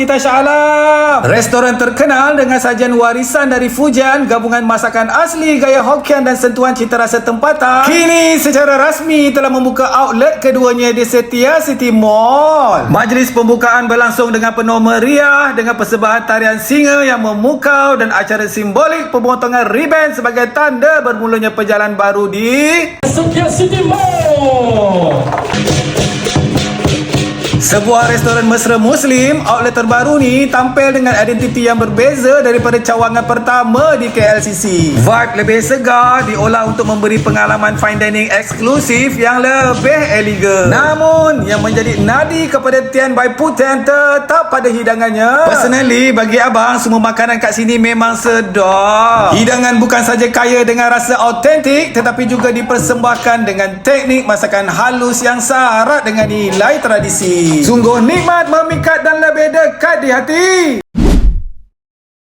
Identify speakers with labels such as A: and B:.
A: kita Shah Alam. Restoran terkenal dengan sajian warisan dari Fujian, gabungan masakan asli gaya Hokkien dan sentuhan cita rasa tempatan. Kini secara rasmi telah membuka outlet keduanya di Setia City Mall. Majlis pembukaan berlangsung dengan penuh meriah dengan persembahan tarian singa yang memukau dan acara simbolik pemotongan ribbon sebagai tanda bermulanya perjalanan baru di
B: Setia City Mall.
A: Sebuah restoran mesra Muslim, outlet terbaru ni tampil dengan identiti yang berbeza daripada cawangan pertama di KLCC. Vibe lebih segar diolah untuk memberi pengalaman fine dining eksklusif yang lebih elegan. Namun, yang menjadi nadi kepada Tian Bai Putian tetap pada hidangannya. Personally, bagi abang, semua makanan kat sini memang sedap. Hidangan bukan saja kaya dengan rasa autentik tetapi juga dipersembahkan dengan teknik masakan halus yang syarat dengan nilai tradisi. Sungguh nikmat, memikat dan lebih dekat di hati.